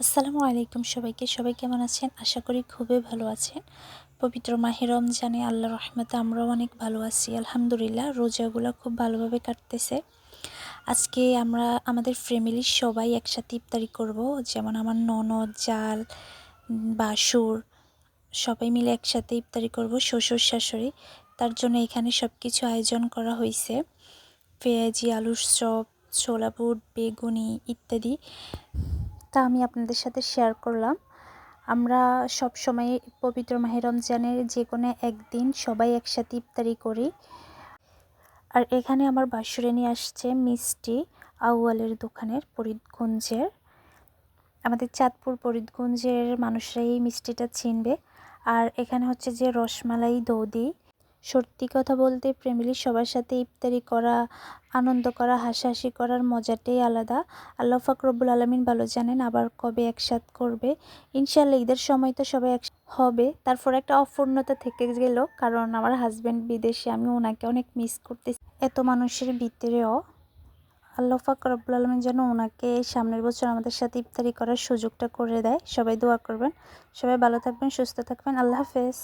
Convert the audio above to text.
আসসালামু আলাইকুম সবাইকে। সবাই কেমন আছেন? আশা করি খুবই ভালো আছেন। পবিত্র মাহে রমজানে আল্লাহ রহমতে আমরাও অনেক ভালো আছি, আলহামদুলিল্লাহ। রোজাগুলো খুব ভালোভাবে কাটতেছে। আজকে আমরা, আমাদের ফ্যামিলির সবাই একসাথে ইফতারি করব। যেমন আমার ননদ, জাল, বাসুর, সবাই মিলে একসাথে ইফতারি করব, শ্বশুর, শাশুড়ি। তার জন্য এখানে সব কিছু আয়োজন করা হয়েছে পেঁয়াজি, আলুর চপ, ছোলা বুট, বেগুনি ইত্যাদি। তা আমি আপনাদের সাথে শেয়ার করলাম। আমরা সব সময় পবিত্র মাহে রমজানের যে কোনো একদিন সবাই একসাথে ইফতারি করি। আর এখানে আমার বাসুরে নিয়ে আসছে মিষ্টি আউয়ালের দোকানের ফরিদগঞ্জের। আমাদের চাঁদপুর ফরিদগঞ্জের মানুষরা এই মিষ্টিটা চিনবে। আর এখানে হচ্ছে যে রসমালাই দৌদি সত্যি কথা বলতে ফ্যামিলির সবার সাথে ইফতারি করা, আনন্দ করা, হাসাহাসি করার মজাটাই আলাদা। আল্লাহ ফাকরবুল আলমিন ভালো জানেন আবার কবে একসাথ করবে। ইনশাল্লাহ ঈদের সময় তো সবাই এক হবে। তারপর একটা অপূর্ণতা থেকে গেল, কারণ আমার হাজব্যান্ড বিদেশে, আমি ওনাকে অনেক মিস করতেছি। এত মানুষের ভিতরেও আল্লাহ ফাকরবুল আলমিন যেন ওনাকে সামনের বছর আমাদের সাথে ইফতারি করার সুযোগটা করে দেয়। সবাই দোয়া করবেন। সবাই ভালো থাকবেন, সুস্থ থাকবেন। আল্লাহ হাফেজ।